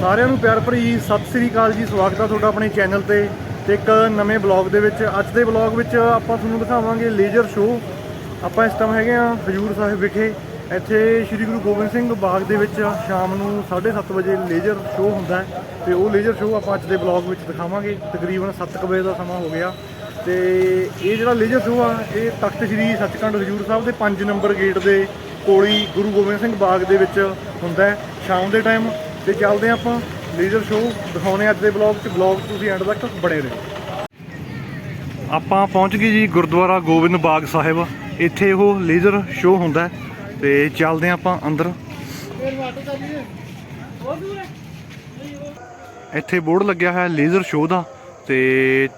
ਸਾਰਿਆਂ ਨੂੰ ਪਿਆਰ ਭਰੀ ਸਤਿ ਸ੍ਰੀ ਅਕਾਲ ਜੀ, ਸਵਾਗਤ ਹੈ ਤੁਹਾਡਾ ਆਪਣੇ ਚੈਨਲ ਤੇ ਤੇ ਇੱਕ ਨਵੇਂ ਬਲੌਗ ਦੇ ਵਿੱਚ। ਅੱਜ ਦੇ ਬਲੌਗ ਵਿੱਚ ਆਪਾਂ ਤੁਹਾਨੂੰ ਦਿਖਾਵਾਂਗੇ ਲੇਜ਼ਰ ਸ਼ੋਅ। ਆਪਾਂ ਇਸ ਟਾਈਮ ਹੈਗੇ ਆ ਹਜੂਰ ਸਾਹਿਬ ਵਿਖੇ। ਇੱਥੇ ਸ੍ਰੀ ਗੁਰੂ ਗੋਬਿੰਦ ਸਿੰਘ ਬਾਗ ਦੇ ਵਿੱਚ ਸ਼ਾਮ ਨੂੰ 7:30 ਵਜੇ ਲੇਜ਼ਰ ਸ਼ੋਅ ਹੁੰਦਾ ਹੈ ਤੇ ਉਹ ਲੇਜ਼ਰ ਸ਼ੋਅ ਆਪਾਂ ਅੱਜ ਦੇ ਬਲੌਗ ਵਿੱਚ ਦਿਖਾਵਾਂਗੇ। ਤਕਰੀਬਨ 7 ਵਜੇ ਦਾ ਸਮਾਂ ਹੋ ਗਿਆ। ਤੇ ਇਹ ਜਿਹੜਾ ਲੇਜ਼ਰ ਸ਼ੋਅ ਆ, ਇਹ ਤਖਤ ਸ੍ਰੀ ਸੱਚਖੰਡ ਹਜੂਰ ਸਾਹਿਬ ਦੇ 5 ਨੰਬਰ ਗੇਟ ਦੇ ਕੋਲੀ ਗੁਰੂ ਗੋਬਿੰਦ ਸਿੰਘ ਬਾਗ ਦੇ ਵਿੱਚ ਹੁੰਦਾ ਸ਼ਾਮ ਦੇ ਟਾਈਮ ਤੇ ਚੱਲਦੇ ਹਾਂ ਆਪਾਂ ਲੇਜ਼ਰ ਸ਼ੋਅ ਦਿਖਾਉਣੇ ਅੱਜ ਦੇ ਬਲੌਗ 'ਚ। ਬਲੌਗ ਤੁਸੀਂ ਐਂਡ ਤੱਕ ਬਣੇ ਰਹੋ। ਆਪਾਂ ਪਹੁੰਚ ਗਏ ਜੀ ਗੁਰਦੁਆਰਾ ਗੋਬਿੰਦ ਬਾਗ ਸਾਹਿਬ। ਇੱਥੇ ਉਹ ਲੇਜ਼ਰ ਸ਼ੋਅ ਹੁੰਦਾ ਹੈ ਤੇ ਚੱਲਦੇ ਹਾਂ ਆਪਾਂ ਅੰਦਰ। ਇੱਥੇ ਬੋਰਡ ਲੱਗਿਆ ਹੋਇਆ ਲੇਜ਼ਰ ਸ਼ੋਅ ਦਾ ਤੇ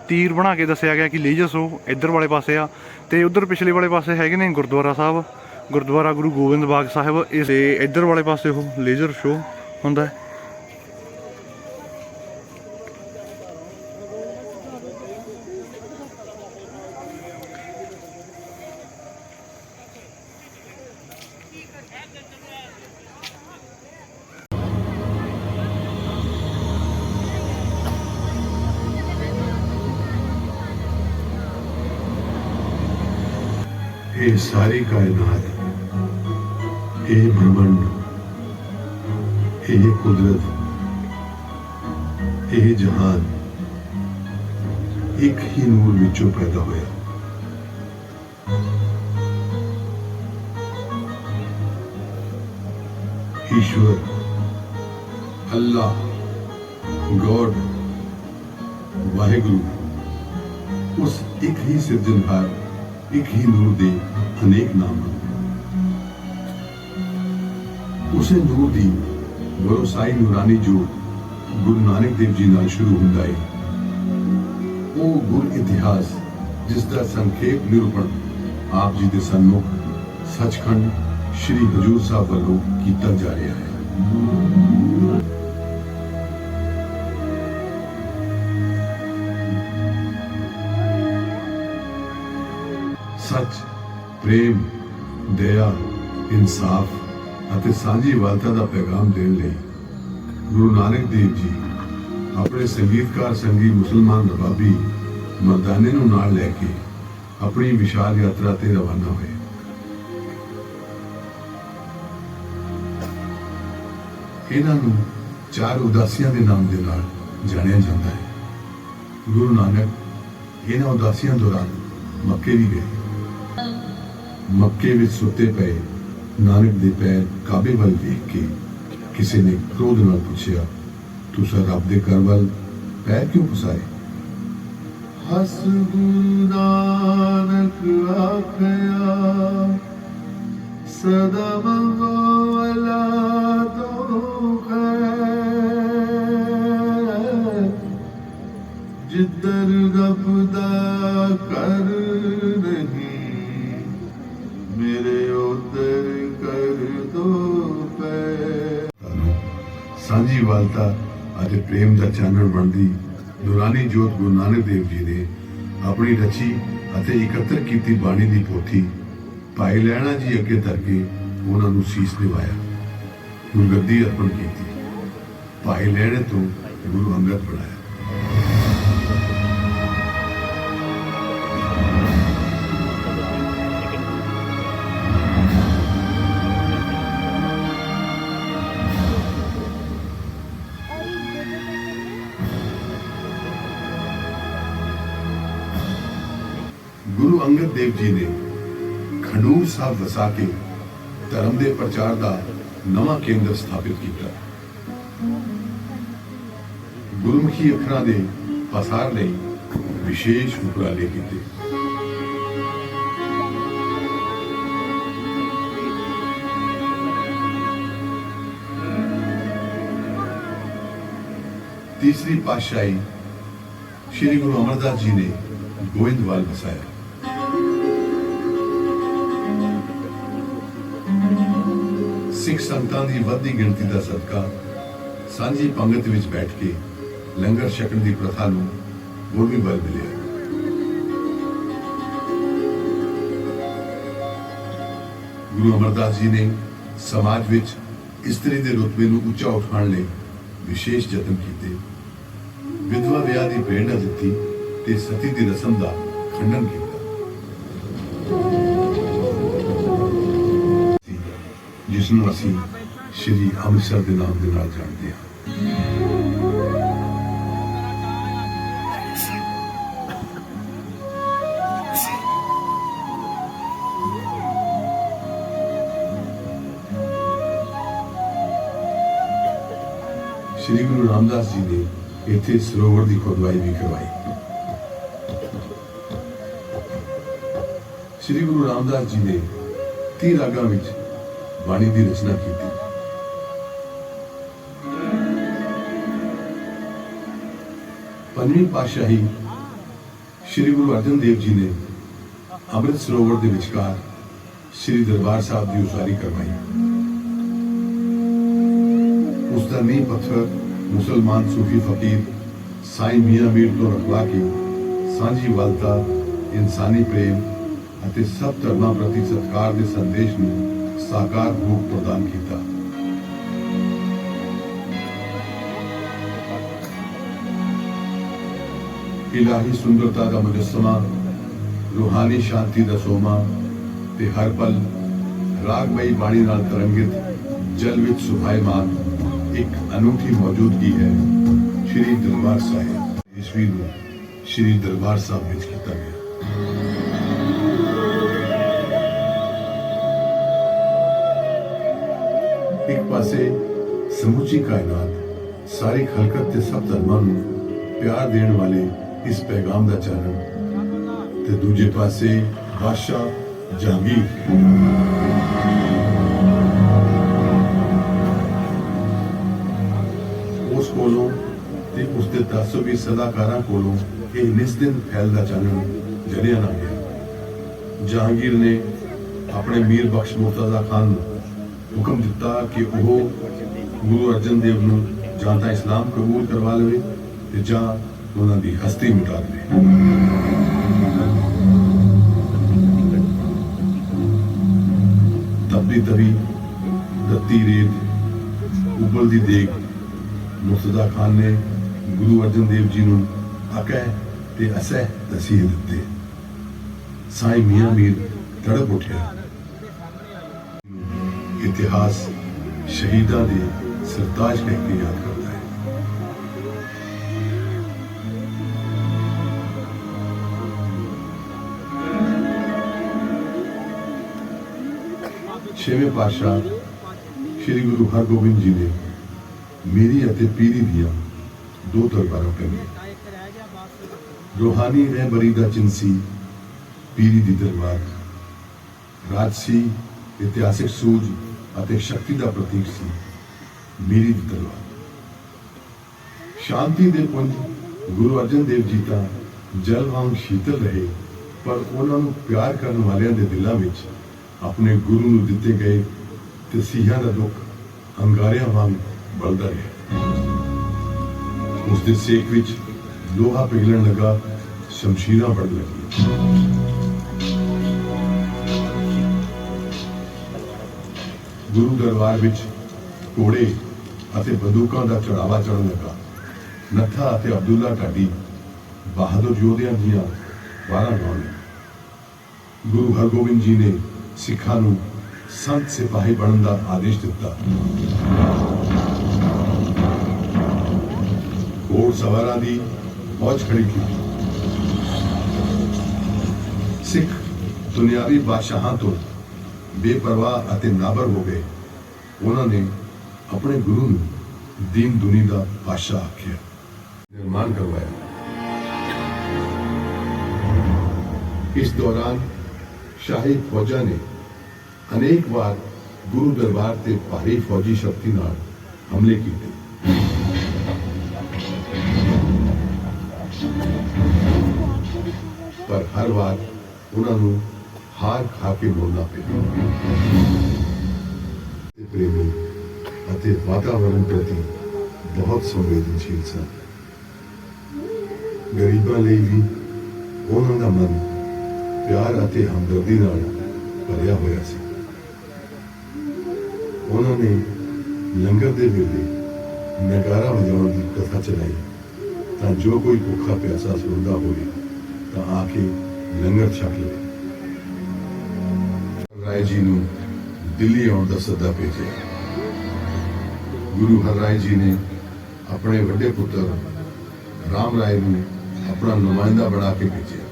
ਤੀਰ ਬਣਾ ਕੇ ਦੱਸਿਆ ਗਿਆ ਕਿ ਲੇਜ਼ਰ ਸ਼ੋਅ ਇੱਧਰ ਵਾਲੇ ਪਾਸੇ ਆ ਤੇ ਉਧਰ ਪਿਛਲੇ ਵਾਲੇ ਪਾਸੇ ਹੈਗੇ ਨੇ ਗੁਰਦੁਆਰਾ ਸਾਹਿਬ। ਗੁਰਦੁਆਰਾ ਗੁਰੂ ਗੋਬਿੰਦ ਬਾਗ ਸਾਹਿਬ। ਇਸ ਇੱਧਰ ਵਾਲੇ ਪਾਸੇ ਉਹ ਲੇਜ਼ਰ ਸ਼ੋਅ ਹੁੰਦਾ ਹੈ। ਇਹ ਸਾਰੀ ਕਾਇਨਾਤ ਇਹ ਬ੍ਰਹਮੰਡ ਇਹ ਕੁਦਰਤ ਇਹ ਜਹਾਨ ਇੱਕ ਹੀ ਨੂਰ ਵਿੱਚੋਂ ਪੈਦਾ ਹੋਇਆ ਈਸ਼ਵਰ ਅੱਲਾ ਗੋਡ ਵਾਹਿਗੁਰੂ ਉਸ ਇੱਕ ਹੀ ਸਿਰਜਣਹਾਰ ਇੱਕ ਹੀ ਨੂਰ ਦੇ ਅਨੇਕ ਨਾਮ ਹਨ ਉਸੇ ਨੂਰ ਦੀ ਵਰੋਸਾਈ ਨੂਰਾਨੀ ਜੋਤ ਗੁਰੂ ਨਾਨਕ ਦੇਵ ਜੀ ਨਾਲ ਸ਼ੁਰੂ ਹੁੰਦਾ ਹੈ, ਉਹ ਗੁਰ ਇਤਿਹਾਸ ਜਿਸ ਦਾ ਸੰਖੇਪ ਨਿਰੂਪਣ ਆਪ ਜੀ ਦੇ ਸਨਮੁਖ ਸੱਚਖੰਡ ਸ੍ਰੀ ਹਜੂਰ ਸਾਹਿਬ ਵੱਲੋਂ ਕੀਤਾ ਜਾ ਰਿਹਾ ਹੈ। ਸੱਚ ਪ੍ਰੇਮ, ਦਇਆ, ਇਨਸਾਫ ਅਤੇ ਸਾਂਝੀ ਸਾਂਝੀਵਾਲਤਾ ਦਾ ਪੈਗਾਮ ਦੇਣ ਲਈ ਗੁਰੂ ਨਾਨਕ ਦੇਵ ਜੀ ਆਪਣੇ ਸੰਗੀਤਕਾਰ ਸੰਗੀ ਮੁਸਲਮਾਨ ਰਬਾਬੀ ਮਰਦਾਨੇ ਨੂੰ ਨਾਲ ਲੈ ਕੇ ਆਪਣੀ ਵਿਸ਼ਾਲ ਯਾਤਰਾ ਤੇ ਰਵਾਨਾ ਹੋਏ। ਇਹਨਾਂ ਨੂੰ ਚਾਰ ਉਦਾਸੀਆਂ ਦੇ ਨਾਮ ਦੇ ਨਾਲ ਜਾਣਿਆ ਜਾਂਦਾ ਹੈ। ਗੁਰੂ ਨਾਨਕ ਇਹਨਾਂ ਉਦਾਸੀਆਂ ਦੌਰਾਨ ਮੱਕੇ ਵੀ ਗਏ। ਮੱਕੇ ਵਿੱਚ ਸੁੱਤੇ ਪਏ ਨਾਨਕ ਦੇ ਪੈਰ ਕਾਬੇ ਵੱਲ ਵੇਖ ਕੇ ਕਿਸੇ ਨੇ ਕ੍ਰੋਧ ਨਾਲ ਪੁੱਛਿਆ ਤੁਸੀਂ ਰੱਬ ਦੇ ਘਰ ਵੱਲ ਪੈਰ ਕਿਉਂ ਫਸਾਏ? ਹਸ ਆਖਿਆ, ਸਦਾ ਮੰਗਲਾ ਤੋ ਹੈ। ਰੱਬ ਦਾ ਕਰ ਨਹੀਂ ਮੇਰੇ ਉਧਰ ਕਰ ਦੋ ਪੈ ਸਾਂਝੀ ਵਾਲਤਾ ਅਤੇ ਪ੍ਰੇਮ ਦਾ ਚਾਨਣ ਬਣਦੀ ਨੂਰਾਨੀ ਜੋਤ ਗੁਰੂ ਨਾਨਕ ਦੇਵ ਜੀ ਨੇ ਆਪਣੀ ਰਚੀ ਅਤੇ ਇਕੱਤਰ ਕੀਤੀ ਬਾਣੀ ਦੀ ਪੋਥੀ ਭਾਈ ਲੈਣਾ ਜੀ ਅੱਗੇ ਧਰ ਕੇ ਉਹਨਾਂ ਨੂੰ ਸੀਸ ਨਿਵਾਇਆ ਗੁਰਗੱਦੀ ਅਰਪਣ ਕੀਤੀ। ਭਾਈ ਲੈਣੇ ਤੋਂ ਗੁਰੂ ਅੰਗਦ ਬਣਾਇਆ। ਗੁਰੂ ਜੀ ਨੇ ਖਡੂਰ ਸਾਹਿਬ ਵਸਾ ਕੇ ਧਰਮ ਦੇ ਪ੍ਰਚਾਰ ਦਾ ਨਵਾਂ ਕੇਂਦਰ ਸਥਾਪਿਤ ਕੀਤਾ। ਗੁਰਮੁਖੀ ਅੱਖਰਾਂ ਦੇ ਪਸਾਰ ਲਈ ਵਿਸ਼ੇਸ਼ ਉਪਰਾਲੇ ਕੀਤੇ। ਤੀਸਰੀ ਪਾਤਸ਼ਾਹੀ ਸ਼੍ਰੀ ਗੁਰੂ ਅਮਰਦਾਸ ਜੀ ਨੇ ਗੋਇੰਦਵਾਲ ਵਸਾਇਆ। ਸਿੱਖ ਸੰਤਾਂ ਦੀ ਵੱਧਦੀ ਗਿਣਤੀ ਦਾ ਸਦਕਾ ਸਾਂਝੀ ਪੰਗਤ ਵਿੱਚ ਬੈਠ ਕੇ ਲੰਗਰ ਛਕਣ ਦੀ ਪ੍ਰਥਾ ਨੂੰ ਹੋਰ ਵੀ ਬਲ ਮਿਲਿਆ। ਗੁਰੂ ਅਮਰਦਾਸ ਜੀ ਨੇ ਸਮਾਜ ਵਿੱਚ ਇਸਤਰੀ ਦੇ ਰੁਤਬੇ ਨੂੰ ਉੱਚਾ ਉਠਾਉਣ ਲਈ ਵਿਸ਼ੇਸ਼ ਯਤਨ ਕੀਤੇ। ਵਿਧਵਾ ਵਿਆਹ ਦੀ ਪ੍ਰੇਰਣਾ ਦਿੱਤੀ ਤੇ ਸਤੀ ਦੀ ਰਸਮ ਦਾ ਖੰਡਨ ਕੀਤਾ। ਜਿਸ ਨੂੰ ਅਸੀਂ ਸ਼੍ਰੀ ਅੰਮ੍ਰਿਤਸਰ ਦੇ ਨਾਮ ਦੇ ਨਾਲ ਜਾਣਦੇ ਹਾਂ। ਸ਼੍ਰੀ ਗੁਰੂ ਰਾਮਦਾਸ ਜੀ ਨੇ ਇੱਥੇ ਸਰੋਵਰ ਦੀ ਖੁਦਵਾਈ ਵੀ ਕਰਵਾਈ। ਸ਼੍ਰੀ ਗੁਰੂ ਰਾਮਦਾਸ ਜੀ ਨੇ 30 ਰਾਗਾਂ ਵਿੱਚ ਬਾਣੀ ਦੀ ਰਚਨਾ ਕੀਤੀ। ਪੰਜਵੀਂ ਪਾਤਸ਼ਾਹੀ ਸ਼੍ਰੀ ਗੁਰੂ ਅਰਜਨ ਦੇਵ ਜੀ ਨੇ ਅੰਮ੍ਰਿਤ ਸਰੋਵਰ ਦੇ ਵਿਚਕਾਰ ਸ਼੍ਰੀ ਦਰਬਾਰ ਸਾਹਿਬ ਦੀ ਉਸਾਰੀ ਕਰਵਾਈ। ਉਸ ਦਾ ਨੀਂਹ ਪੱਥਰ ਮੁਸਲਮਾਨ ਸੂਫੀ ਫਕੀਰ ਸਾਈਂ ਮੀਆਂ ਮੀਰ ਤੋਂ ਰਖਵਾ ਕੇ ਸਾਂਝੀ ਵਾਲਤਾ, ਇਨਸਾਨੀ ਪ੍ਰੇਮ ਅਤੇ ਸਭ ਧਰਮਾਂ ਪ੍ਰਤੀ ਸਤਿਕਾਰ ਦੇ ਸੰਦੇਸ਼ ਨੂੰ ਸਾਕਾਰ ਰੂਪ ਪ੍ਰਦਾਨ ਕੀਤਾ ਇਲਾਹੀ ਸੁੰਦਰਤਾ ਦਾ ਮੁਜੱਸਮਾ ਰੂਹਾਨੀ ਸ਼ਾਂਤੀ ਦਾ ਸੋਮਾ ਤੇ ਹਰ ਪਲ ਰਾਗਮਈ ਬਾਣੀ ਨਾਲ ਤਰੰਗਿਤ ਜਲ ਵਿੱਚ ਸੁਭਾਇਮਾਨ ਇੱਕ ਅਨੂਠੀ ਮੌਜੂਦਗੀ ਹੈ ਸ਼੍ਰੀ ਦਰਬਾਰ ਸਾਹਿਬ ਈਸਵੀ ਨੂੰ ਸ਼੍ਰੀ ਦਰਬਾਰ ਸਾਹਿਬ ਵਿੱਚ ਕੀਤਾ ਗਿਆ ਪਾਸੇ ਸਮੁੱਚੀ ਕਾਇਨਾਤ, ਸਾਰੀ ਖਲਕਤ ਤੇ ਸਭ ਧਰਮਾਂ ਨੂੰ ਪਿਆਰ ਦੇਣ ਵਾਲੇ ਇਸ ਪੈਗਾਮ ਦਾ ਚਾਨਣ ਤੇ ਦੂਜੇ ਪਾਸੇ ਬਾਦਸ਼ਾਹ ਜਹਾਂਗੀਰ। ਉਸ ਕੋਲੋਂ ਤੇ ਉਸ ਦੇ ਤਾਸਬੀ ਸਦਾਕਾਰਾਂ ਕੋਲੋਂ ਇਹ ਨਿਸਦਿਨ ਫੈਲਦਾ ਚਾਨਣ ਜਰਿਆ ਨਾ ਗਿਆ। ਜਹਾਂਗੀਰ ਨੇ ਆਪਣੇ ਮੀਰ ਬਖਸ਼ ਮੁਰਤਜ਼ਾ ਖਾਨ ਨੂੰ ਹੁਕਮ ਦਿੱਤਾ ਕਿ ਉਹ ਗੁਰੂ ਅਰਜਨ ਦੇਵ ਨੂੰ ਜਾਂ ਤਾਂ ਇਸਲਾਮ ਕਬੂਲ ਕਰਵਾ ਲਵੇ ਤੇ ਜਾਂ ਉਹਨਾਂ ਦੀ ਹਸਤੀ ਮਿਟਾ ਦੇਵੇ। ਤਬਦੀ ਤਵੀ ਦੱਤੀ ਰੇਤ, ਉਬਲਦੀ ਦੇਗ, ਮੁਰਤਜ਼ਾ ਖਾਨ ਨੇ ਗੁਰੂ ਅਰਜਨ ਦੇਵ ਜੀ ਨੂੰ ਅਕੈ ਤੇ ਅਸਹਿ ਤਸੀਹ ਦਿੱਤੇ। ਸਾਈਂ ਮੀਆਂ ਮੀਰ ਤੜਪ ਉੱਠਿਆ। ਇਤਿਹਾਸ ਸ਼ਹੀਦਾਂ ਦੇ ਸਰਤਾਜ ਕਹਿ ਕੇ ਯਾਦ ਕਰਦਾ ਹੈ। ਛੇਵੇਂ ਪਾਤਸ਼ਾਹ ਸ੍ਰੀ ਗੁਰੂ ਹਰਗੋਬਿੰਦ ਜੀ ਨੇ ਮੇਰੀ ਅਤੇ ਪੀਰੀ ਦੀਆਂ ਦੋ ਦਰਬਾਰਾਂ ਕਰੀਆਂ ਰੂਹਾਨੀ ਰਹਿਬਰੀ ਦਾ ਚਿੰਸੀ ਪੀਰੀ ਦੀ ਦਰਬਾਰ। ਰਾਜਸੀ ਇਤਿਹਾਸਿਕ ਸੂਝ ਅਤੇ ਸ਼ਕਤੀ ਦਾ ਪ੍ਰਤੀਕ ਸੀ ਮੇਰੀ ਤਲਵਾਰ ਸ਼ਾਂਤੀ ਦੇ ਪੁੰਜ ਗੁਰੂ ਅਰਜਨ ਦੇਵ ਜੀ ਤਾਂ ਜਲ ਵਾਂਗ ਸ਼ੀਤਲ ਰਹੇ, ਪਰ ਉਹਨਾਂ ਨੂੰ ਪਿਆਰ ਕਰਨ ਵਾਲਿਆਂ ਦੇ ਦਿਲਾਂ ਵਿੱਚ ਆਪਣੇ ਗੁਰੂ ਨੂੰ ਦਿੱਤੇ ਗਏ ਤਸੀਹਾਂ ਦਾ ਦੁੱਖ ਅੰਗਾਰਿਆਂ ਵਾਂਗ ਬਲਦਾ ਰਿਹਾ। ਉਸ ਦੇ ਸੇਕ ਵਿੱਚ ਲੋਹਾ ਪਿਘਲਣ ਲੱਗਾ ਸ਼ਮਸ਼ੀਰਾਂ ਵੜ ਲੱਗੀਆਂ। ਗੁਰੂ ਦਰਬਾਰ ਵਿੱਚ ਘੋੜੇ ਅਤੇ ਬੰਦੂਕਾਂ ਦਾ ਚੜਾਵਾ ਚੜਨ ਲੱਗਾ। ਨੱਥਾ ਅਤੇ ਅਬਦੁੱਲਾ ਢਾਡੀ ਬਹਾਦਰ ਯੋਧਿਆਂ ਦੀਆਂ ਵਾਰਾਂ ਗਾਉਣ ਲੱਗੇ। ਗੁਰੂ ਹਰਗੋਬਿੰਦ ਜੀ ਨੇ ਸਿੱਖਾਂ ਨੂੰ ਸੰਤ ਸਿਪਾਹੀ ਬਣਨ ਦਾ ਆਦੇਸ਼ ਦਿੱਤਾ। ਘੋੜ ਸਵਾਰਾਂ ਦੀ ਫੌਜ ਖੜੀ ਕੀਤੀ। ਸਿੱਖ ਦੁਨਿਆਵੀ ਬਾਦਸ਼ਾਹਾਂ ਤੋਂ ਬੇਪਰਵਾਹ ਅਤੇ ਨਾਬਰ ਹੋ ਗਏ। ਉਹਨਾਂ ਨੇ ਆਪਣੇ ਗੁਰੂ ਨੂੰ ਦੀਨ ਦੁਨੀ ਦਾ ਬਾਦਸ਼ਾਹ ਆਖਿਆ। ਨਿਰਮਾਣ ਕਰਵਾਇਆ। ਇਸ ਦੌਰਾਨ ਸ਼ਾਹੀ ਫੌਜਾਂ ਨੇ ਅਨੇਕ ਵਾਰ ਗੁਰੂ ਦਰਬਾਰ ਤੇ ਭਾਰੀ ਫੌਜੀ ਸ਼ਕਤੀ ਨਾਲ ਹਮਲੇ ਕੀਤੇ। ਪਰ ਹਰ ਵਾਰ ਉਹਨਾਂ ਨੂੰ ਹਾਰ ਖਾ ਕੇ ਮੁੜਨਾ ਪਿਆ ਪ੍ਰੇਮੀ ਅਤੇ ਵਾਤਾਵਰਣ ਪ੍ਰਤੀ ਬਹੁਤ ਸੰਵੇਦਨਸ਼ੀਲ ਸਨ। ਗਰੀਬਾਂ ਲਈ ਵੀ ਉਹਨਾਂ ਦਾ ਮਨ ਪਿਆਰ ਅਤੇ ਹਮਦਰਦੀ ਨਾਲ ਭਰਿਆ ਹੋਇਆ ਸੀ। ਉਹਨਾਂ ਨੇ ਲੰਗਰ ਦੇ ਵੇਲੇ ਨਗਾਰਾ ਵਜਾਉਣ ਦੀ ਕਥਾ ਚਲਾਈ। ਤਾਂ ਜੋ ਕੋਈ ਭੁੱਖਾ ਪਿਆਸਾ ਸੁਣਦਾ ਹੋਵੇ, ਤਾਂ ਆ ਕੇ ਲੰਗਰ ਛਕ ਲਵੇ। ਰਾਏ ਜੀ ਨੂੰ ਦਿੱਲੀ ਆਉਣ ਦਾ ਸੱਦਾ ਭੇਜਿਆ। ਗੁਰੂ ਹਰਰਾਏ ਜੀ ਨੇ ਆਪਣੇ ਵੱਡੇ ਪੁੱਤਰ ਰਾਮ ਰਾਏ ਨੂੰ ਆਪਣਾ ਨੁਮਾਇੰਦਾ ਬਣਾ ਕੇ ਭੇਜਿਆ।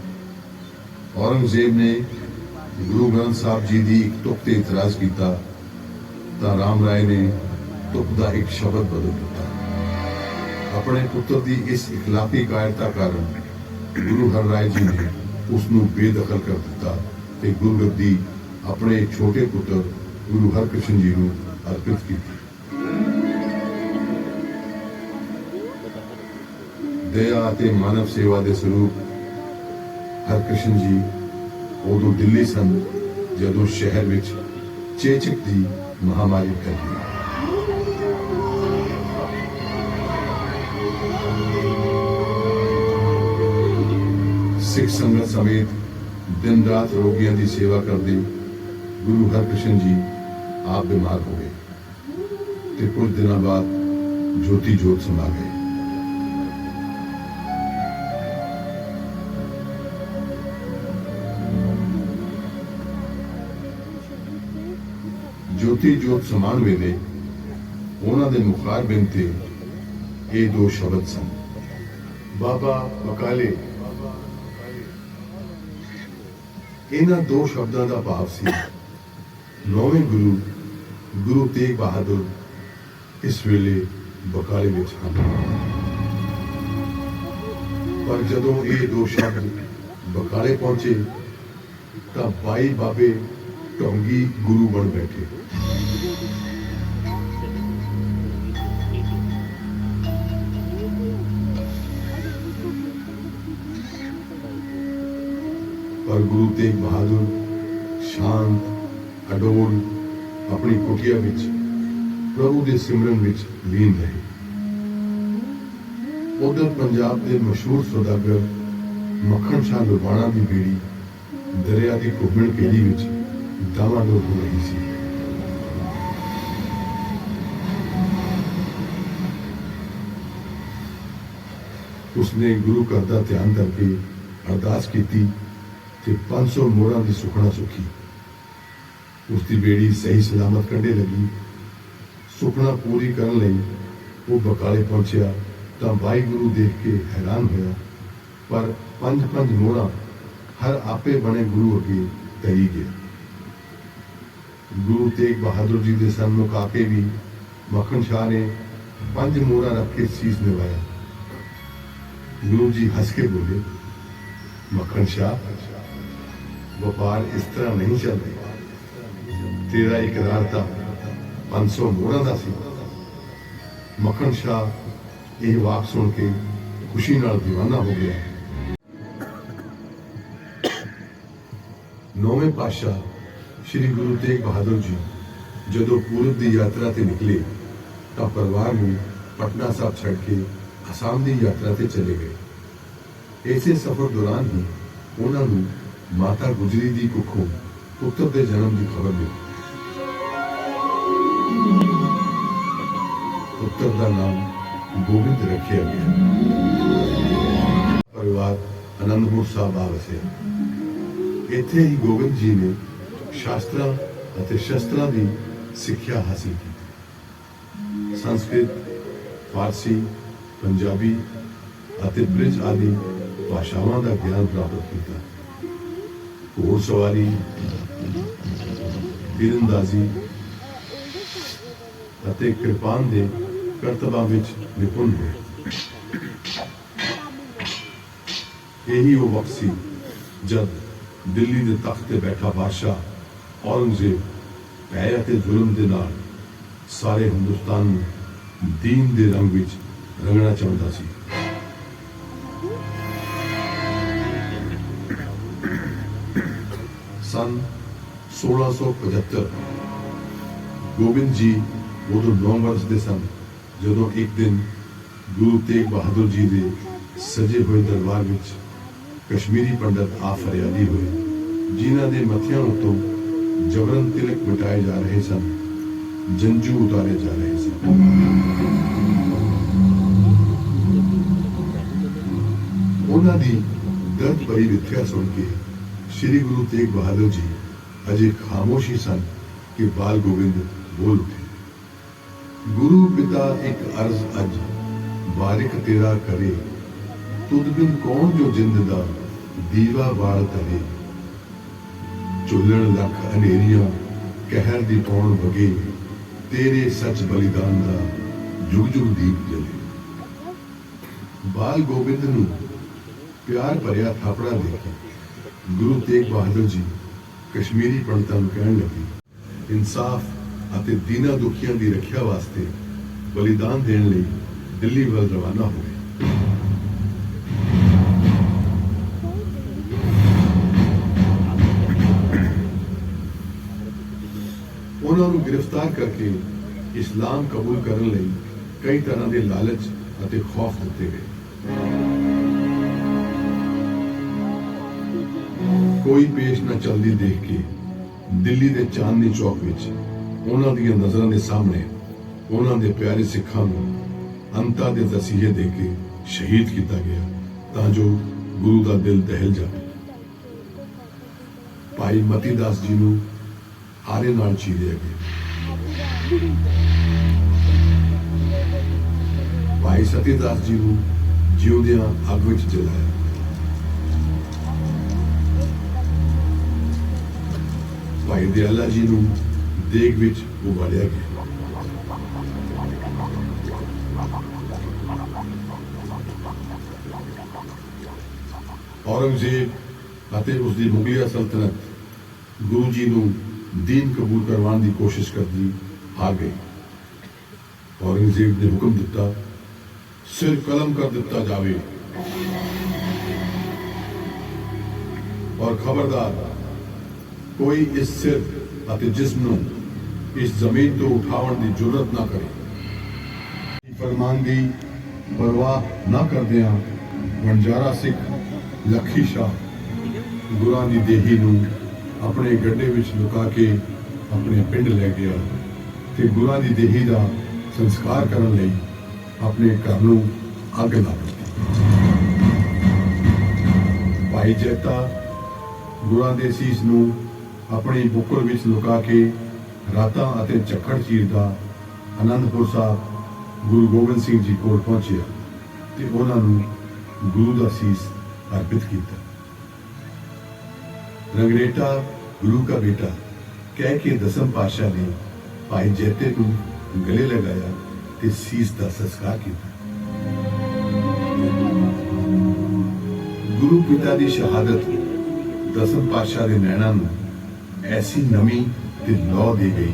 ਔਰੰਗਜ਼ੇਬ ਨੇ ਗੁਰੂ ਗ੍ਰੰਥ ਸਾਹਿਬ ਜੀ ਦੀ ਇੱਕ ਤੁਕ ਤੇ ਇਤਰਾਜ਼ ਕੀਤਾ ਤਾਂ ਰਾਮ ਰਾਏ ਨੇ ਤੁਕ ਦਾ ਇੱਕ ਸ਼ਬਦ ਬਦਲ ਦਿੱਤਾ। ਆਪਣੇ ਪੁੱਤਰ ਦੀ ਇਸ ਇਖਲਾਕੀ ਕਾਇਰਤਾ ਕਾਰਨ ਗੁਰੂ ਹਰ ਰਾਏ ਜੀ ਨੇ ਉਸ ਨੂੰ ਬੇਦਖਲ ਕਰ ਦਿੱਤਾ ਤੇ ਗੁਰਗੱਦੀ ਆਪਣੇ ਛੋਟੇ ਪੁੱਤਰ ਗੁਰੂ ਹਰਕ੍ਰਿਸ਼ਨ ਜੀ ਨੂੰ ਅਰਪਿਤ ਕੀਤੀ। ਦਇਆ ਅਤੇ ਮਾਨਵ ਸੇਵਾ ਦੇ ਸਰੂਪ ਹਰਕ੍ਰਿਸ਼ਨ ਜੀ ਉਦੋਂ ਦਿੱਲੀ ਸਨ, ਜਦੋਂ ਸ਼ਹਿਰ ਵਿੱਚ ਚੇਚਕ ਦੀ ਮਹਾਮਾਰੀ ਫੈਲੀ। ਸਿੱਖ ਸੰਗਤ ਸਮੇਤ ਦਿਨ ਰਾਤ ਰੋਗੀਆਂ ਦੀ ਸੇਵਾ ਕਰਦੇ ਗੁਰੂ ਹਰਕ੍ਰਿਸ਼ਨ ਜੀ ਆਪ ਬਿਮਾਰ ਹੋ ਗਏ ਤੇ ਕੁਝ ਦਿਨਾਂ ਬਾਅਦ ਜੋਤੀ ਜੋਤ ਸਮਾ ਗਏ। ਜੋਤੀ ਜੋਤ ਸਮਾਨ ਵੇਲੇ ਉਹਨਾਂ ਦੇ ਮੁਖਾਰ ਬਿਨ ਤੇ ਇਹ ਦੋ ਸ਼ਬਦ ਸਨ। ਬਾਬਾ ਬਕਾਲੇ। ਇਹਨਾਂ ਦੋ ਸ਼ਬਦਾਂ ਦਾ ਭਾਵ ਸੀ ਨੌਵੇਂ ਗੁਰੂ ਗੁਰੂ ਤੇਗ ਬਹਾਦਰ ਇਸ ਵੇਲੇ ਬਕਾਲੇ ਵਿੱਚ ਹਨ ਪਰ ਜਦੋਂ ਇਹ ਦੋ ਸ਼ਬਦ ਬਕਾਲੇ ਪਹੁੰਚੇ ਤਾਂ ਬਾਈ ਬਾਬੇ ਢੋਂਗੀ ਗੁਰੂ ਬਣ ਬੈਠੇ ਪਰ ਗੁਰੂ ਤੇਗ ਬਹਾਦਰ ਸ਼ਾਂਤ ਅਡੋਲ ਆਪਣੀ ਕੁਟੀਆ ਵਿੱਚ, ਪ੍ਰਭੂ ਦੇ ਸਿਮਰਨ ਵਿੱਚ ਲੀਨ ਰਹੇ। ਉਧਰ ਪੰਜਾਬ ਦੇ ਮਸ਼ਹੂਰ ਸੌਦਾਗਰ ਮੱਖਣ ਸ਼ਾਹ ਲੁਬਾਣਾ ਦੀ ਬੀੜੀ ਦਰਿਆ ਦੀ ਘੁੰਮਣ ਪੀੜੀ ਵਿੱਚ ਦਾਵਾਡੋਲ ਹੋ ਰਹੀ ਸੀ। ਉਸਨੇ ਗੁਰੂ ਘਰ ਦਾ ਧਿਆਨ ਕਰਕੇ ਅਰਦਾਸ ਕੀਤੀ ਤੇ 500 ਮੋਹਰਾਂ ਦੀ ਸੁਖਣਾ ਸੁਖੀ। ਉਸ ਦੀ ਬੇੜੀ ਸਹੀ ਸਲਾਮਤ ਕੰਢੇ ਲੱਗੀ। ਸੁਖਣਾ ਪੂਰੀ ਕਰਨ ਲਈ ਉਹ ਬਕਾਲੇ ਪਹੁੰਚਿਆ ਤਾਂ ਵਾਹਿਗੁਰੂ ਦੇਖ ਕੇ ਹੈਰਾਨ ਹੋਇਆ। ਪਰ ਪੰਜ ਪੰਜ ਮੋਹਰਾਂ ਹਰ ਆਪੇ ਬਣੇ ਗੁਰੂ ਅੱਗੇ ਤਰੀ ਗਿਆ ਗੁਰੂ ਤੇਗ ਬਹਾਦਰ ਜੀ ਦੇ ਸਨਮੁਖ ਆ ਕੇ ਵੀ ਮੱਖਣ ਸ਼ਾਹ ਨੇ ਪੰਜ ਮੋਹਰਾਂ ਰੱਖ ਕੇ ਸੀਸ ਨਿਵਾਇਆ। ਗੁਰੂ ਜੀ ਹੱਸ ਕੇ ਬੋਲੇ, ਮੱਖਣ ਸ਼ਾਹ, ਵਪਾਰ ਇਸ ਤਰ੍ਹਾਂ ਨਹੀਂ ਚੱਲਦਾ ਤੇਰਾ ਇਕਰਾਰ ਤਾਂ 500 ਮੋਹਰਾਂ ਦਾ ਸੀ। ਮੱਖਣ ਸ਼ਾਹ ਇਹ ਵਾਕ ਸੁਣ ਕੇ ਖੁਸ਼ੀ ਨਾਲ دیਵਾਨਾ ਹੋ ਗਿਆ। ਨੌਵੇਂ ਪਾਤਸ਼ਾਹ ਸ੍ਰੀ ਗੁਰੂ ਤੇਗ ਬਹਾਦਰ ਜੀ ਜਦੋਂ ਪੂਰਬ ਦੀ ਯਾਤਰਾ ਤੇ ਨਿਕਲੇ ਤਾਂ ਪਰਿਵਾਰ ਨੂੰ ਪਟਨਾ ਸਾਹਿਬ ਛੱਡ ਕੇ ਅਸਾਮ ਦੀ ਯਾਤਰਾ ਤੇ ਚਲੇ ਗਏ। ਇਸੇ ਸਫ਼ਰ ਦੌਰਾਨ ਹੀ ਉਹਨਾਂ ਨੂੰ ਮਾਤਾ ਗੁਜਰੀ ਦੀ ਕੁੱਖੋਂ ਪੁੱਤਰ ਦੇ ਜਨਮ ਦੀ ਖਬਰ ਮਿਲੀ। ਪੁੱਤਰ ਦਾ ਨਾਮ ਗੋਬਿੰਦ ਰੱਖਿਆ ਗਿਆ। ਪਰਿਵਾਰ ਅਨੰਦਪੁਰ ਸਾਹਿਬ ਆ ਵਸਿਆ ਇੱਥੇ ਹੀ ਗੋਬਿੰਦ ਜੀ ਨੇ ਸ਼ਾਸਤਰਾਂ ਅਤੇ ਸ਼ਸਤਰਾਂ ਦੀ ਸਿੱਖਿਆ ਹਾਸਲ ਕੀਤੀ। ਸੰਸਕ੍ਰਿਤ, ਫਾਰਸੀ, ਪੰਜਾਬੀ ਅਤੇ ਬ੍ਰਿਜ ਆਦਿ ਭਾਸ਼ਾਵਾਂ ਦਾ ਗਿਆਨ ਪ੍ਰਾਪਤ ਕੀਤਾ। ਘੋੜ ਸਵਾਰੀ, ਤੀਰੰਦਾਜ਼ੀ ਅਤੇ ਕਿਰਪਾਨ ਦੇ ਕਰਤਬਾਂ ਵਿੱਚ ਨਿਪੁੰਨ ਹੋਏ। ਇਹੀ ਉਹ ਵਕਤ ਸੀ ਜਦ ਦਿੱਲੀ ਦੇ ਤਖਤ ਤੇ ਬੈਠਾ ਬਾਦਸ਼ਾਹ ਔਰੰਗਜ਼ੇਬ ਭੈ ਅਤੇ ਜ਼ੁਲਮ ਦੇ ਨਾਲ ਸਾਰੇ ਹਿੰਦੁਸਤਾਨ ਨੂੰ ਦੀਨ ਦੇ ਰੰਗ ਵਿੱਚ ਰੰਗਣਾ ਚਾਹੁੰਦਾ ਸੀ। ਸਨ 1675 ਗੋਬਿੰਦ ਜੀ ਉਦੋਂ 9 ਵਰਸ ਦੇ ਸਨ। ਜਦੋਂ ਇੱਕ ਦਿਨ ਗੁਰੂ ਤੇਗ ਬਹਾਦਰ ਜੀ ਦੇ ਸਜੇ ਹੋਏ ਦਰਬਾਰ ਵਿੱਚ ਕਸ਼ਮੀਰੀ ਪੰਡਤ ਆ ਫਰਿਆਦੀ ਹੋਏ, ਜਿਨ੍ਹਾਂ ਦੇ ਮੱਥਿਆਂ ਉੱਤੋਂ ਜਬਰਨ ਤਿਲਕ ਮਿਟਾਏ ਜਾ ਰਹੇ ਸਨ, ਜੰਜੂ ਉਤਾਰੇ ਜਾ ਰਹੇ ਸਨ। ਉਹਨਾਂ ਦੀ ਦਰਦ ਭਰੀ ਵਿਥਿਆ ਸੁਣ ਕੇ ਸ੍ਰੀ ਗੁਰੂ ਤੇਗ ਬਹਾਦਰ ਜੀ ਅਜੇ ਖਾਮੋਸ਼ੀ ਸਨ ਕਿ ਬਾਲ ਗੋਬਿੰਦ ਬੋਲ ਉੱਠੇ। ਗੁਰੂ ਪਿਤਾ ਇੱਕ ਅਰਜ਼ ਅਜ ਬਾਰਿਕ ਤੇਰਾ ਕਰੇ। ਤੁਧ ਬਿਨ ਕੌਣ ਜੋ ਜਿੰਦ ਦਾ ਦੀਵਾ ਬਾਲ ਤਰੇ ਚੁੱਲਣ ਲੱਖ ਹਨੇਰੀਆਂ, ਕਹਿਰ ਦੀ ਪੌਣ ਵਗੇ। ਤੇਰੇ ਸੱਚ ਬਲੀਦਾਨ ਦਾ ਜੁਗ ਜੁਗ ਦੀਪ ਜਲੇ। ਬਾਲ ਗੋਬਿੰਦ ਨੂੰ ਪਿਆਰ ਭਰਿਆ ਥਾਪੜਾ ਦੇ ਕੇ, ਗੁਰੂ ਤੇਗ ਬਹਾਦਰ ਜੀ ਕਸ਼ਮੀਰੀ ਪੰਡਤਾਂ ਨੂੰ ਕਹਿਣ ਲੱਗੇ, ਇਨਸਾਫ ਅਤੇ ਦੀਨਾ ਦੁਖੀਆਂ ਦੀ ਰੱਖਿਆ ਵਾਸਤੇ ਬਲੀਦਾਨ ਦੇਣ ਲਈ ਦਿੱਲੀ ਵੱਲ ਰਵਾਨਾ ਹੋਏ ਉਹਨਾਂ ਨੂੰ ਗ੍ਰਿਫਤਾਰ ਕਰਕੇ ਇਸਲਾਮ ਕਬੂਲ ਕਰਨ ਲਈ ਕਈ ਤਰ੍ਹਾਂ ਦੇ ਲਾਲਚ ਅਤੇ ਖੌਫ ਦਿੱਤੇ ਗਏ। ਕੋਈ ਪੇਸ਼ ਨਾ ਚਲਦੀ ਦੇਖ ਕੇ ਦਿੱਲੀ ਦੇ ਚਾਂਦਨੀ ਚੌਕ ਵਿੱਚ ਉਹਨਾਂ ਦੀਆਂ ਨਜ਼ਰਾਂ ਦੇ ਸਾਹਮਣੇ ਉਹਨਾਂ ਦੇ ਪਿਆਰੇ ਸਿੱਖਾਂ ਨੂੰ ਅੰਤਾਂ ਦੇ ਤਸੀਹੇ ਦੇ ਕੇ ਸ਼ਹੀਦ ਕੀਤਾ ਗਿਆ ਤਾਂ ਜੋ ਗੁਰੂ ਦਾ ਦਿਲ ਦਹਿਲ ਜਾਵੇ। ਭਾਈ ਮਤੀ ਦਾਸ ਜੀ ਨੂੰ ਆਰੇ ਨਾਲ ਚੀਰਿਆ ਗਿਆ। ਭਾਈ ਸਤੀ ਦਾਸ ਜੀ ਨੂੰ ਜਿਉਂਦਿਆਂ ਅੱਗ ਵਿੱਚ ਜਲਾਇਆ। ਭਾਈ ਦਿਆਲਾ ਜੀ ਨੂੰ ਦੇਗ ਵਿੱਚ ਉਬਾਲਿਆ ਗਿਆ। ਔਰੰਗਜ਼ੇਬ ਅਤੇ ਉਸ ਦੀ ਮੁਗਲਿਆ ਸਲਤਨਤ ਗੁਰੂ ਜੀ ਨੂੰ ਦੀਨ ਕਬੂਲ ਕਰਵਾਉਣ ਦੀ ਕੋਸ਼ਿਸ਼ ਕਰਦੀ ਆ ਗਈ। ਔਰੰਗਜ਼ੇਬ ਨੇ ਹੁਕਮ ਦਿੱਤਾ, ਸਿਰ ਕਲਮ ਕਰ ਦਿੱਤਾ ਜਾਵੇ। ਔਰ ਖਬਰਦਾਰ, ਕੋਈ ਇਸ ਸਿਰ ਅਤੇ ਜਿਸਮ ਨੂੰ ਇਸ ਜ਼ਮੀਨ ਤੋਂ ਉਠਾਉਣ ਦੀ ਜੁਰਤ ਨਾ ਕਰੇ। ਫਰਮਾਨ ਦੀ ਪਰਵਾਹ ਨਾ ਕਰਦਿਆਂ ਵਣਜਾਰਾ ਸਿੱਖ ਲੱਖੀ ਸ਼ਾਹ ਗੁਰਾਂ ਦੀ ਦੇਹੀ ਨੂੰ ਆਪਣੇ ਗੱਡੇ ਵਿੱਚ ਲੁਕਾ ਕੇ ਆਪਣੇ ਪਿੰਡ ਲੈ ਗਿਆ ਤੇ ਗੁਰਾਂ ਦੀ ਦੇਹੀ ਦਾ ਸੰਸਕਾਰ ਕਰਨ ਲਈ ਆਪਣੇ ਘਰ ਨੂੰ ਅੱਗ ਲਾ ਦਿੱਤੀ। ਭਾਈ ਜੈਤਾ ਗੁਰਾਂ ਦੇ ਸੀਸ ਨੂੰ ਆਪਣੀ ਬੁੱਕਲ ਵਿੱਚ ਲੁਕਾ ਕੇ ਰਾਤਾਂ ਅਤੇ ਝੱਖੜ ਚੀਰਦਾ ਅਨੰਦਪੁਰ ਸਾਹਿਬ ਗੁਰੂ ਗੋਬਿੰਦ ਸਿੰਘ ਜੀ ਕੋਲ ਪਹੁੰਚਿਆ ਤੇ ਉਹਨਾਂ ਨੂੰ ਗੁਰੂ ਦਾ ਸੀਸ ਅਰਪਿਤ ਕੀਤਾ। ਰੰਗਰੇਟਾ, ਗੁਰੂ ਦਾ ਬੇਟਾ, ਕਹਿ ਕੇ ਦਸਮ ਪਾਤਸ਼ਾਹ ਨੇ ਭਾਈ ਜੈਤੇ ਨੂੰ ਗਲੇ ਲਗਾਇਆ ਤੇ ਸੀਸ ਦਾ ਸੰਸਕਾਰ ਕੀਤਾ। ਗੁਰੂ ਪਿਤਾ ਦੀ ਸ਼ਹਾਦਤ ਦਸਮ ਪਾਤਸ਼ਾਹ ਦੇ ਨੈਣਾਂ ਨੂੰ ਐਸੀ ਨਵੀਂ ਤੇ ਲੋ ਦੇ ਗਈ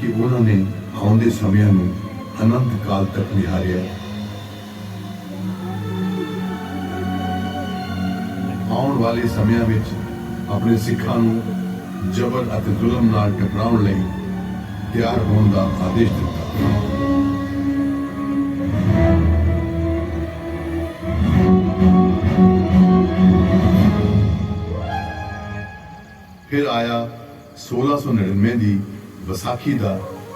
ਕਿ ਉਹਨਾਂ ਨੇ ਆਉਂਦੇ ਸਮਿਆਂ ਨੂੰ ਅਨੰਤ ਕਾਲ ਤੱਕ ਨਿਹਾਰਿਆ। ਆਉਣ ਵਾਲੇ ਸਮਿਆਂ ਵਿੱਚ ਆਪਣੇ ਸਿੱਖਾਂ ਨੂੰ ਜ਼ਬਰ ਅਤੇ ਜ਼ੁਲਮ ਨਾਲ ਟਕਰਾਉਣ ਲਈ ਤਿਆਰ ਹੋਣ ਦਾ ਆਦੇਸ਼ ਦਿੱਤਾ। ਫਿਰ ਆਇਆ 1699 ਦੀ ਵਿਸਾਖੀ ਦਾ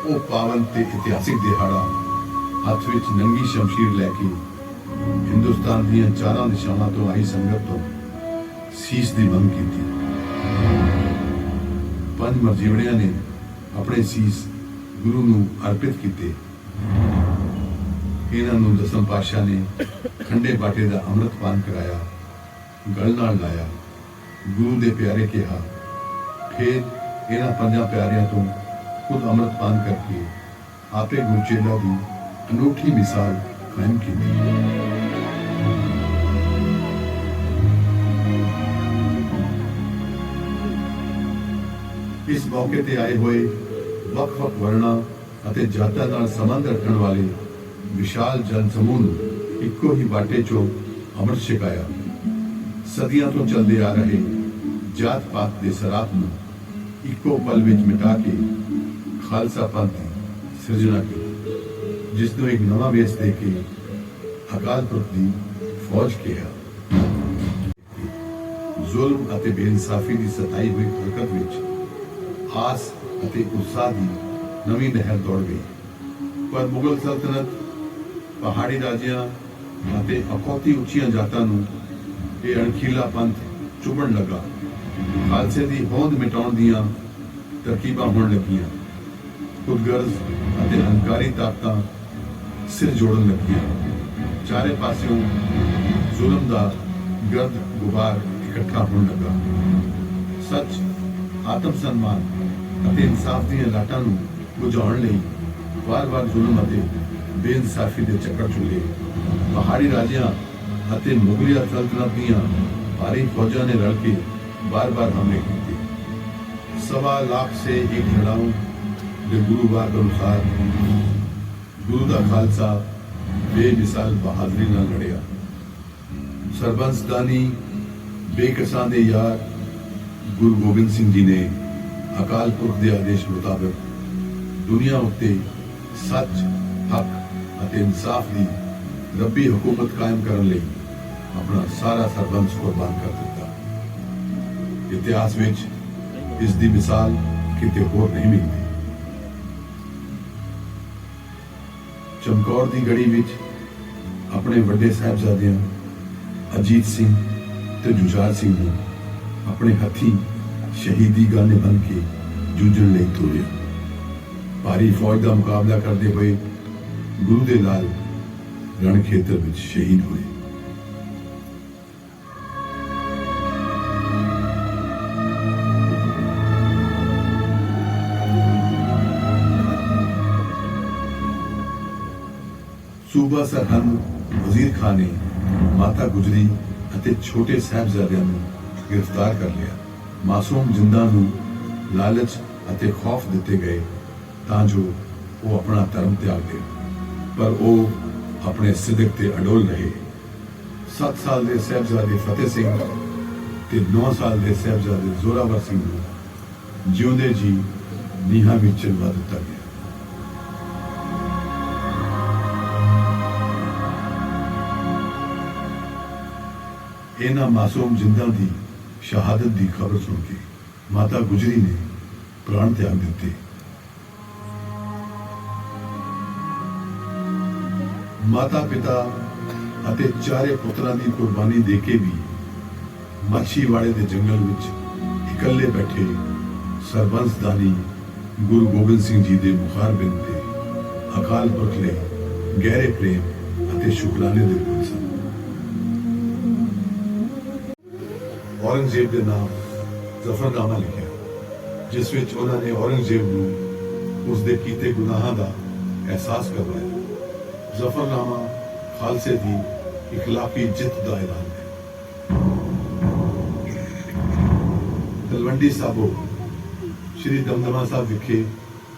ਉਹ ਪਾਵਨ ਤੇ ਇਤਿਹਾਸਿਕ ਦਿਹਾੜਾ ਹੱਥ ਵਿੱਚ ਨੰਗੀ ਸ਼ਮਸ਼ੀਰ ਲੈ ਕੇ ਹਿੰਦੁਸਤਾਨ ਦੀਆਂ ਚਾਰਾਂ ਦਿਸ਼ਾਵਾਂ ਤੋਂ ਆਈ ਸੰਗਤ ਤੋਂ ਸੀਸ ਦੀ ਮੰਗ ਕੀਤੀ। ਪੰਜ ਮਰਜੀਵੜਿਆਂ ਨੇ ਆਪਣੇ ਸੀਸ ਗੁਰੂ ਨੂੰ ਅਰਪਿਤ ਕੀਤੇ। ਇਹਨਾਂ ਨੂੰ ਦਸਮ ਪਾਤਸ਼ਾਹ ਨੇ ਖੰਡੇ ਬਾਟੇ ਦਾ ਅੰਮ੍ਰਿਤ ਪਾਨ ਕਰਾਇਆ, ਗਲ ਨਾਲ ਲਾਇਆ। ਗੁਰੂ ਦੇ ਪਿਆਰੇ ਕਿਹਾ, ਫਿਰ ਇਹਨਾਂ ਪੰਜਾਂ ਪਿਆਰਿਆਂ ਤੋਂ ਖੁਦ ਅੰਮ੍ਰਿਤਪਾਨ ਕਰਕੇ ਆਪੇ ਗੁਰਚੇਲਾ ਦੀ ਅਨੋਖੀ ਮਿਸਾਲ ਕਾਇਮ ਕੀਤੀ। ਇਸ ਮੌਕੇ ਤੇ ਆਏ ਹੋਏ ਵੱਖ-ਵੱਖ ਵਰਣਾਂ ਅਤੇ ਜਾਤਾਂ ਨਾਲ ਸੰਬੰਧ ਰੱਖਣ ਵਾਲੇ ਵਿਸ਼ਾਲ ਜਨ ਸਮੂਹ ਨੂੰ ਇੱਕੋ ਹੀ ਬਾਟੇ ਚੋਂ ਅੰਮ੍ਰਿਤ ਛਕਾਇਆ। ਸਦੀਆਂ ਤੋਂ ਚੱਲਦੇ ਆ ਰਹੇ ਜਾਤ ਪਾਤ ਦੇ ਸਰਾਪ ਨੂੰ ਇੱਕੋ ਪਲ ਵਿੱਚ ਮਿਟਾ ਕੇ ਖਾਲਸਾ ਪੰਥ ਦੀ ਸਿਰਜਣਾ ਕੀਤੀ, ਜਿਸ ਨੂੰ ਇੱਕ ਨਵਾਂ ਵੇਸ ਦੇ ਕੇ ਅਕਾਲ ਪੁਰਖ ਦੀ ਫੌਜ ਕਿਹਾ। ਜ਼ੁਲਮ ਅਤੇ ਬੇਇਨਸਾਫੀ ਦੀ ਸਤਾਈ ਹੋਈ ਹਰਕਤ ਵਿੱਚ ਆਸ ਅਤੇ ਉਤਸ਼ਾਹ ਦੀ ਨਵੀਂ ਲਹਿਰ ਦੌੜ ਗਈ। ਪਰ ਮੁਗਲ ਸਲਤਨਤ, ਪਹਾੜੀ ਰਾਜਿਆਂ ਅਤੇ ਅਖੌਤੀ ਉੱਚੀਆਂ ਜਾਤਾਂ ਨੂੰ ਇਹ ਅਣਖੀਲਾ ਪੰਥ ਚੁਭਣ ਲੱਗਾ। ਖਾਲਸੇ ਦੀ ਹੋਂਦ ਮਿਟਾਉਣ ਦੀਆਂ ਤਰਕੀਬਾਂ ਹੋਣ ਲੱਗੀਆਂ। ਖੁਦਗਰਜ਼ ਅਤੇ ਹੰਕਾਰੀ ਤਾਕਤਾਂ ਸਿਰ ਜੋੜਨ ਲੱਗੀਆਂ। ਚਾਰੇ ਪਾਸਿਓਂ ਜ਼ੁਲਮ ਦਾ ਗਰਦ ਗੁਬਾਰ ਇਕੱਠਾ ਹੋਣ ਲੱਗਾ। ਸੱਚ, ਆਤਮ ਸਨਮਾਨ ਅਤੇ ਇਨਸਾਫ ਦੀਆਂ ਲਾਟਾਂ ਨੂੰ ਬੁਝਾਉਣ ਲਈ ਵਾਰ-ਵਾਰ ਜ਼ੁਲਮ ਅਤੇ ਬੇਇਨਸਾਫੀ ਦੇ ਚੱਕਰ ਚੁੱਲੇ ਪਹਾੜੀ ਰਾਜਿਆਂ ਅਤੇ ਮੁਗਲਿਆ ਸਲਤਨਤ ਦੀਆਂ ਭਾਰੀ ਫੌਜਾਂ ਨੇ ਰਲ ਕੇ ਬਾਰ-ਬਾਰ ਹਮਲੇ ਕੀਤੇ। ਸਵਾ ਲੱਖ ਸੇ ਇੱਕ ਲੜਾਊ ਦੇ ਗੁਰੂ ਬਾਗ ਅਨੁਸਾਰ ਗੁਰੂ ਦਾ ਖਾਲਸਾ ਬੇਮਿਸਾਲ ਬਹਾਦਰੀ ਨਾਲ ਲੜਿਆ। ਸਰਬੰਸਦਾਨੀ ਬੇਕਸਾਂ ਦੇ ਯਾਰ ਗੁਰੂ ਗੋਬਿੰਦ ਸਿੰਘ ਜੀ ਨੇ ਅਕਾਲ ਪੁਰਖ ਦੇ ਆਦੇਸ਼ ਮੁਤਾਬਕ ਦੁਨੀਆ ਉੱਤੇ ਸੱਚ, ਹੱਕ ਅਤੇ ਇਨਸਾਫ ਦੀ ਰੱਬੀ ਹਕੂਮਤ ਕਾਇਮ ਕਰਨ ਲਈ ਆਪਣਾ ਸਾਰਾ ਸਰਬੰਸ ਕੁਰਬਾਨ ਕਰ ਦਿੱਤਾ। ਇਤਿਹਾਸ ਵਿੱਚ ਇਸ ਦੀ ਮਿਸਾਲ ਕਿਤੇ ਹੋਰ ਨਹੀਂ ਮਿਲਦੀ। ਚਮਕੌਰ ਦੀ ਗੜੀ ਵਿੱਚ ਆਪਣੇ ਵੱਡੇ ਸਾਹਿਬਜ਼ਾਦਿਆਂ ਅਜੀਤ ਸਿੰਘ ਤੇ ਜੁਝਾਰ ਸਿੰਘ ਨੂੰ ਆਪਣੇ ਹੱਥੀਂ ਸ਼ਹੀਦੀ ਗਾਨੇ ਬਣ ਕੇ ਜੂਝਣ ਲਈ ਤੋਰਿਆ। ਭਾਰੀ ਫੌਜ ਦਾ ਮੁਕਾਬਲਾ ਕਰਦੇ ਹੋਏ ਗੁਰੂ ਦੇ ਲਾਲ ਰਣ ਖੇਤਰ ਵਿੱਚ ਸ਼ਹੀਦ ਹੋਏ। ਸੂਬਾ ਸਰਹੰਦ ਵਜ਼ੀਰ ਖਾਨ ਨੇ ਮਾਤਾ ਗੁਜਰੀ ਅਤੇ ਛੋਟੇ ਸਾਹਿਬਜ਼ਾਦਿਆਂ ਨੂੰ ਗ੍ਰਿਫਤਾਰ ਕਰ ਲਿਆ। ਮਾਸੂਮ ਜਿੰਦਾਂ ਨੂੰ ਲਾਲਚ ਅਤੇ ਖੌਫ ਦਿੱਤੇ ਗਏ, ਤਾਂ ਜੋ ਉਹ ਆਪਣਾ ਧਰਮ ਤਿਆਗ ਦੇਣ। ਪਰ ਉਹ ਆਪਣੇ ਸਿੱਧਕ ਤੇ ਅਡੋਲ ਰਹੇ। 7 ਸਾਲ ਦੇ ਸਾਹਿਬਜ਼ਾਦੇ ਫਤਿਹ ਸਿੰਘ ਤੇ 9 ਸਾਲ ਦੇ ਸਾਹਿਬਜ਼ਾਦੇ ਜ਼ੋਰਾਵਰ ਸਿੰਘ ਨੂੰ ਜਿਉਂਦੇ ਜੀ ਨੀਹਾਂ ਵਿੱਚ ਚਿਣਵਾ ਦਿੱਤਾ ਗਿਆ। ਇਹਨਾਂ ਮਾਸੂਮ ਜਿੰਦਾਂ ਦੀ ਸ਼ਹਾਦਤ ਦੀ ਖਬਰ ਸੁਣ ਕੇ ਮਾਤਾ ਗੁਜਰੀ ਨੇ ਪ੍ਰਾਣ ਤਿਆਗ ਦਿੱਤੇ। ਮਾਤਾ ਪਿਤਾ ਅਤੇ ਚਾਰੇ ਪੁੱਤਰਾਂ ਦੀ ਕੁਰਬਾਨੀ ਦੇ ਕੇ ਵੀ ਮੱਛੀਵਾੜੇ ਦੇ ਜੰਗਲ ਵਿੱਚ ਇਕੱਲੇ ਬੈਠੇ ਸਰਬੰਸਦਾਨੀ ਗੁਰੂ ਗੋਬਿੰਦ ਸਿੰਘ ਜੀ ਦੇ ਮੁਖਾਰਬਿੰਦ ਤੇ ਅਕਾਲ ਪੁਰਖ ਲਈ ਗਹਿਰੇ ਪ੍ਰੇਮ ਅਤੇ ਸ਼ੁਕਰਾਨੇ ਦੇ ਔਰੰਗਜ਼ੇਬ ਦੇ ਨਾਮ ਜ਼ਫਰਨਾਮਾ ਲਿਖਿਆ। ਜਿਸ ਵਿੱਚ ਉਹਨਾਂ ਨੇ ਔਰੰਗਜ਼ੇਬ ਨੂੰ ਉਸ ਦੇ ਕੀਤੇ ਗੁਨਾਹਾਂ ਦਾ ਅਹਿਸਾਸ ਕਰਵਾਇਆ। ਜ਼ਫਰਨਾਮਾ ਖਾਲਸੇ ਦੀ ਇਖਲਾਕੀ ਜਿੱਤ ਦਾ ਐਲਾਨ ਹੈ। ਤਲਵੰਡੀ ਸਾਬੋ, ਸ਼੍ਰੀ ਦਮਦਮਾ ਸਾਹਿਬ ਵਿਖੇ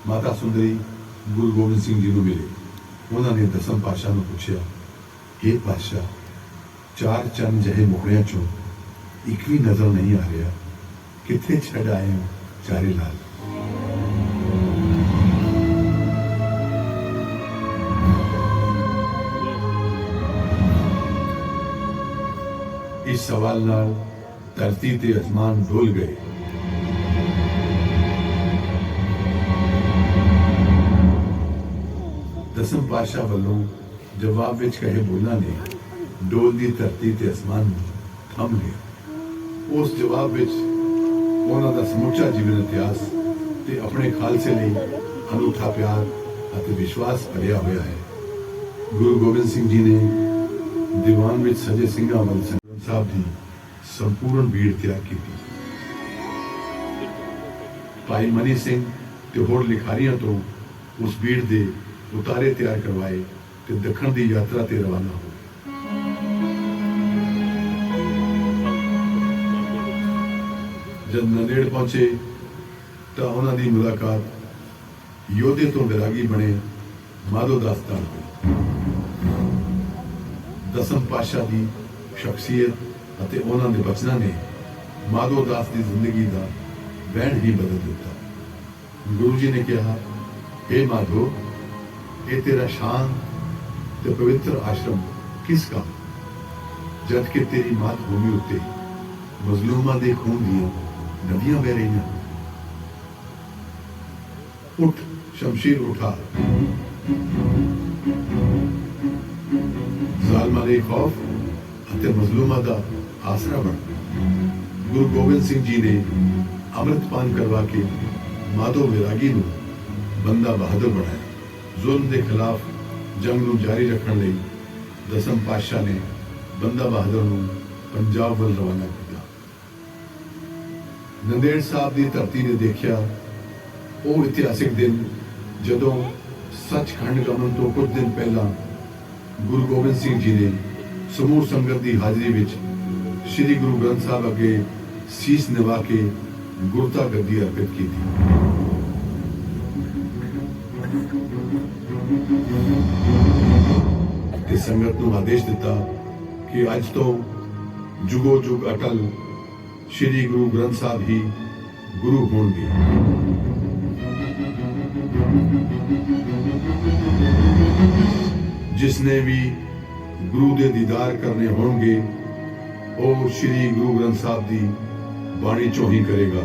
ਮਾਤਾ ਸੁੰਦਰੀ ਗੁਰੂ ਗੋਬਿੰਦ ਸਿੰਘ ਜੀ ਨੂੰ ਮਿਲੇ। ਉਹਨਾਂ ਨੇ ਦਸਮ ਪਾਸ਼ਾ ਨੂੰ ਪੁੱਛਿਆ ਇਹ ਪਾਸ਼ਾ ਚਾਰ ਚੰਨ ਜਿਹੇ ਮੁਖੜਿਆਂ ਚੋਂ ਇੱਕ ਵੀ ਨਜ਼ਰ ਨਹੀਂ ਆ ਰਿਹਾ ਕਿੱਥੇ ਛੱਡ ਆਏ ਹੋ ਚਾਰੇ ਲਾਲ ਇਸ ਸਵਾਲ ਨਾਲ ਧਰਤੀ ਤੇ ਅਸਮਾਨ ਡੋਲ ਗਏ ਦਸਮ ਪਾਸ਼ਾ ਵੱਲੋਂ ਜਵਾਬ ਵਿੱਚ ਕਹੇ ਬੋਲਾਂ ਨੇ ਡੋਲਦੀ ਧਰਤੀ ਤੇ ਅਸਮਾਨ ਨੂੰ ਥੰਮ ਲਿਆ ਉਸ ਜਵਾਬ ਵਿੱਚ ਉਹਨਾਂ ਦਾ ਸਮੁੱਚਾ ਜੀਵਨ ਇਤਿਹਾਸ ਤੇ ਆਪਣੇ ਖਾਲਸੇ ਲਈ ਅਨੂਠਾ ਪਿਆਰ ਅਤੇ ਵਿਸ਼ਵਾਸ ਭਰਿਆ ਹੋਇਆ ਹੈ। ਗੁਰੂ ਗੋਬਿੰਦ ਸਿੰਘ ਜੀ ਨੇ ਦੀਵਾਨ ਵਿੱਚ ਸਜੇ ਸਿੰਘਾਂ ਵੱਲ ਸੰਗਤ ਸਾਹਿਬ ਦੀ ਸੰਪੂਰਨ ਭੀੜ ਤਿਆਰ ਕੀਤੀ। ਭਾਈ ਮਨੀ ਸਿੰਘ ਤੇ ਹੋਰ ਲਿਖਾਰੀਆਂ ਤੋਂ ਉਸ ਭੀੜ ਦੇ ਉਤਾਰੇ ਤਿਆਰ ਕਰਵਾਏ ਤੇ ਦੱਖਣ ਦੀ ਯਾਤਰਾ ਤੇ ਰਵਾਨਾ ਹੋਏ। ਜਦ ਨੰਦੇੜ ਪਹੁੰਚੇ ਤਾਂ ਉਹਨਾਂ ਦੀ ਮੁਲਾਕਾਤ ਯੋਧੇ ਤੋਂ ਵਿਰਾਗੀ ਬਣੇ ਮਾਧੋ ਦਾਸ ਨਾਲ ਹੋਈ ਦਸਮ ਪਾਸ਼ਾ ਦੀ ਸ਼ਖਸੀਅਤ ਅਤੇ ਉਹਨਾਂ ਦੇ ਬਚਨਾਂ ਨੇ ਮਾਧੋ ਦਾਸ ਦੀ ਜ਼ਿੰਦਗੀ ਦਾ ਵਹਿਣ ਹੀ ਬਦਲ ਦਿੱਤਾ। ਗੁਰੂ ਜੀ ਨੇ ਕਿਹਾ हे ਮਾਧੋ, ਇਹ ਤੇਰਾ ਸ਼ਾਨ ਤੇ ਪਵਿੱਤਰ ਆਸ਼ਰਮ ਕਿਸ ਕੰਮ? ਜਦ ਕਿ ਤੇਰੀ ਮਾਤ ਭੂਮੀ ਉੱਤੇ ਮਜ਼ਲੂਮਾਂ ਦੇ ਖੂਨ ਦੀਆਂ ਨਦੀਆਂ ਵਹਿ ਰਹੀਆਂ ਉੱਠ, ਸ਼ਮਸ਼ੀਰ ਉਠਾ। ਜ਼ਾਲਮਾਂ ਦੇ ਖੌਫ ਅਤੇ ਮਜ਼ਲੂਮਾਂ ਦਾ ਆਸਰਾ ਬਣ। ਗੁਰੂ ਗੋਬਿੰਦ ਸਿੰਘ ਜੀ ਨੇ ਅੰਮ੍ਰਿਤਪਾਨ ਕਰਵਾ ਕੇ ਮਾਧੋ ਵਿਰਾਗੀ ਨੂੰ ਬੰਦਾ ਬਹਾਦਰ ਬਣਾਇਆ। ਜ਼ੁਲਮ ਦੇ ਖਿਲਾਫ ਜੰਗ ਨੂੰ ਜਾਰੀ ਰੱਖਣ ਲਈ ਦਸਮ ਪਾਤਸ਼ਾਹ ਨੇ ਬੰਦਾ ਬਹਾਦਰ ਨੂੰ ਪੰਜਾਬ ਵੱਲ ਰਵਾਨਾ ਕੀਤਾ। ਨੰਦੇੜ ਸਾਹਿਬ ਦੀ ਧਰਤੀ ਨੇ ਦੇਖਿਆ, ਉਹ ਇਤਿਹਾਸਿਕ ਦਿਨ ਜਦੋਂ ਸੱਚਖੰਡ ਗਮਨ ਤੋਂ ਕੁਝ ਦਿਨ ਪਹਿਲਾਂ ਗੁਰੂ ਗੋਬਿੰਦ ਸਿੰਘ ਜੀ ਨੇ ਸਮੂਹ ਸੰਗਤ ਦੀ ਹਾਜ਼ਰੀ ਵਿੱਚ ਸ੍ਰੀ ਗੁਰੂ ਗ੍ਰੰਥ ਸਾਹਿਬ ਅੱਗੇ ਸੀਸ ਨਿਵਾ ਕੇ ਗੁਰਤਾ ਗੱਦੀ ਅਰਪਿਤ ਕੀਤੀ। ਤੇ ਸੰਗਤ ਨੂੰ ਆਦੇਸ਼ ਦਿੱਤਾ ਕਿ ਅੱਜ ਤੋਂ ਜੁਗੋ ਜੁਗ ਅਟਲ ਸ੍ਰੀ ਗੁਰੂ ਗ੍ਰੰਥ ਸਾਹਿਬ ਹੀ ਗੁਰੂ ਹੋਣਗੇ। ਜਿਸ ਨੇ ਵੀ ਗੁਰੂ ਦੇ ਦੀਦਾਰ ਕਰਨੇ ਹੋਣਗੇ, ਉਹ ਸ੍ਰੀ ਗੁਰੂ ਗ੍ਰੰਥ ਸਾਹਿਬ ਦੀ ਬਾਣੀ ਚੋਂ ਹੀ ਕਰੇਗਾ।